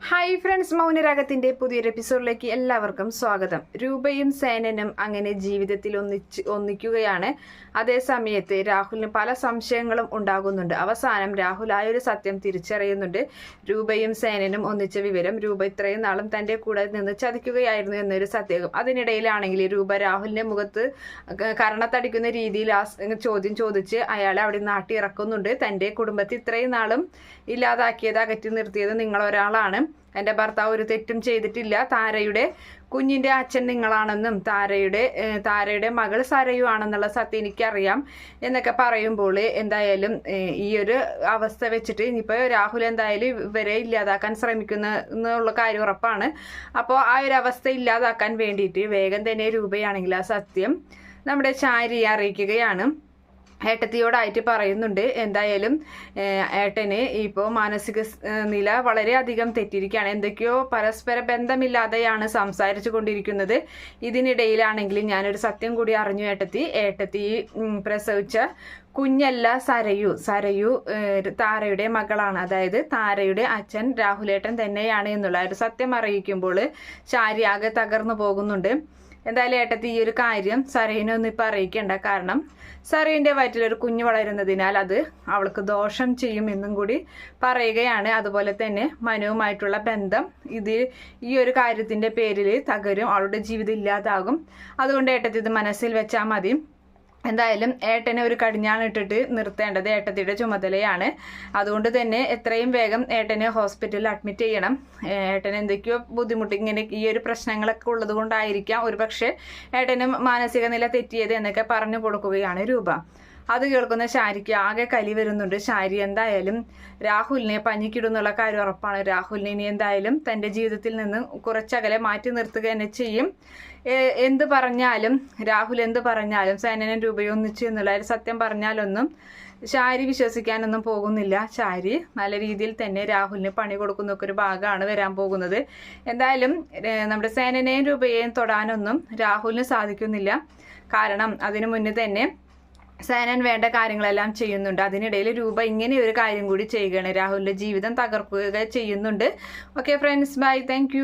Hi friends മൗനരാഗത്തിന്റെ പുതിയൊരു എപ്പിസോഡിലേക്ക് എല്ലാവർക്കും സ്വാഗതം. രൂപയും സേനനും അങ്ങനെ ജീവിതത്തിൽ ഒന്നിച്ച് ഒന്നിക്കുകയാണ്. അതേ സമയത്ത് രാഹുലിന് പല സംശയങ്ങളും ഉണ്ടാകുന്നുണ്ട്. അവസാനം രാഹുൽ ആ ഒരു സത്യം തിരിച്ചറിയുന്നുണ്ട്. രൂപയും സേനനും ഒന്നിച്ച വിവരം രൂപ ഇത്രയും നാളും തന്റെ കൂടെ നിന്ന് ചതിക്കുകയായിരുന്നു എന്നൊരു സത്യം അതിനിടയിലാണെങ്കിൽ രൂപ രാഹുലിന്റെ മുഖത്ത് കരണത്തടിക്കുന്ന രീതിയിൽ ആ ചോദ്യം ചോദിച്ച് അയാളെ അവിടെ നാട്ടിറക്കുന്നുണ്ട് തന്റെ കുടുംബത്തെ ഇത്രയും നാളും ഇല്ലാതാക്കിയത് അകറ്റി നിർത്തിയത് നിങ്ങൾ ഒരാളാണ് എന്റെ ഭർത്താവ് ഒരു തെറ്റും ചെയ്തിട്ടില്ല. താരയുടെ കുഞ്ഞിന്റെ അച്ഛൻ നിങ്ങളാണെന്നും താരയുടെ താരയുടെ മകൾ സരയു ആണെന്നുള്ള സത്യം എനിക്കറിയാം എന്നൊക്കെ പറയുമ്പോൾ എന്തായാലും ഈ ഒരു അവസ്ഥ വെച്ചിട്ട് ഇനിയിപ്പോൾ രാഹുൽ എന്തായാലും ഇവരെ ഇല്ലാതാക്കാൻ ശ്രമിക്കുന്ന എന്നുള്ള കാര്യം ഉറപ്പാണ്. അപ്പോൾ ആ ഒരു അവസ്ഥ ഇല്ലാതാക്കാൻ വേണ്ടിയിട്ട് വേഗം തന്നെ രൂപയാണെങ്കിൽ ആ സത്യം നമ്മുടെ ചാരിയെ അറിയിക്കുകയാണ്. ഏട്ടത്തിയോടായിട്ട് പറയുന്നുണ്ട്. എന്തായാലും ഏട്ടന് ഇപ്പോൾ മാനസിക നില വളരെയധികം തെറ്റിയിരിക്കുകയാണ്. എന്തൊക്കെയോ പരസ്പര ബന്ധമില്ലാതെയാണ് സംസാരിച്ചു കൊണ്ടിരിക്കുന്നത്. ഇതിനിടയിലാണെങ്കിൽ ഞാനൊരു സത്യം കൂടി അറിഞ്ഞു ഏട്ടത്തി. ഏട്ടത്തി പ്രസവിച്ച കുഞ്ഞല്ല സരയു. സരയു താരയുടെ മകളാണ്. അതായത് താരയുടെ അച്ഛൻ രാഹുലേട്ടൻ തന്നെയാണ് എന്നുള്ള ഒരു സത്യം അറിയിക്കുമ്പോൾ ശാരി ആകെ തകർന്നു പോകുന്നുണ്ട്. എന്തായാലും ഏട്ടത്തി ഈ ഒരു കാര്യം സരയിനൊന്നും ഇപ്പം അറിയിക്കേണ്ട. കാരണം സരയിന്റെ വയറ്റിലൊരു കുഞ്ഞ് വളരുന്നതിനാൽ അത് അവൾക്ക് ദോഷം ചെയ്യും എന്നും കൂടി പറയുകയാണ്. അതുപോലെ തന്നെ മനുവുമായിട്ടുള്ള ബന്ധം ഇത് ഈ ഒരു കാര്യത്തിന്റെ പേരിൽ തകരും. അവളുടെ ജീവിതം ഇല്ലാതാകും. അതുകൊണ്ട് ഏട്ടത്തി ഇത് മനസ്സിൽ വെച്ചാൽ മതി. എന്തായാലും ഏട്ടനെ ഒരു കടിഞ്ഞാണ് ഇട്ടിട്ട് നിർത്തേണ്ടത് ഏട്ടത്തിയുടെ ചുമതലയാണ്. അതുകൊണ്ട് തന്നെ എത്രയും വേഗം ഏട്ടനെ ഹോസ്പിറ്റലിൽ അഡ്മിറ്റ് ചെയ്യണം. ഏട്ടൻ എന്തൊക്കെയോ ബുദ്ധിമുട്ട് ഇങ്ങനെ ഈ ഒരു പ്രശ്നങ്ങളൊക്കെ ഉള്ളത് കൊണ്ടായിരിക്കാം ഒരു പക്ഷേ ഏട്ടന് മാനസിക നില തെറ്റിയത് എന്നൊക്കെ പറഞ്ഞു കൊടുക്കുകയാണ് രൂപ. അത് കേൾക്കുന്ന ശാരിക്ക് ആകെ കലി വരുന്നുണ്ട്. ശാരി എന്തായാലും രാഹുലിനെ പഞ്ഞിക്കിടുന്നുള്ള കാര്യം ഉറപ്പാണ്. രാഹുലിനെ ഇനി എന്തായാലും തന്റെ ജീവിതത്തിൽ നിന്ന് കുറച്ചകലെ മാറ്റി നിർത്തുക തന്നെ ചെയ്യും. എന്ത് പറഞ്ഞാലും രാഹുൽ എന്ത് പറഞ്ഞാലും സേനനും രൂപയും ഒന്നിച്ചു എന്നുള്ള സത്യം പറഞ്ഞാലൊന്നും ശാരി വിശ്വസിക്കാനൊന്നും പോകുന്നില്ല. ശാരി നല്ല രീതിയിൽ തന്നെ രാഹുലിന് പണി കൊടുക്കുന്നൊക്കെ ഒരു ഭാഗമാണ് വരാൻ പോകുന്നത്. എന്തായാലും നമ്മുടെ സേനനെയും രൂപയെയും തൊടാനൊന്നും രാഹുലിന് സാധിക്കുന്നില്ല. കാരണം അതിനു മുന്നേ തന്നെ സേനൻ വേണ്ട കാര്യങ്ങളെല്ലാം ചെയ്യുന്നുണ്ട്. അതിനിടയിൽ രൂപ ഇങ്ങനെ ഒരു കാര്യം കൂടി ചെയ്യുകയാണ്. രാഹുലിന്റെ ജീവിതം തകർക്കുക ചെയ്യുന്നുണ്ട്. Okay friends bye thank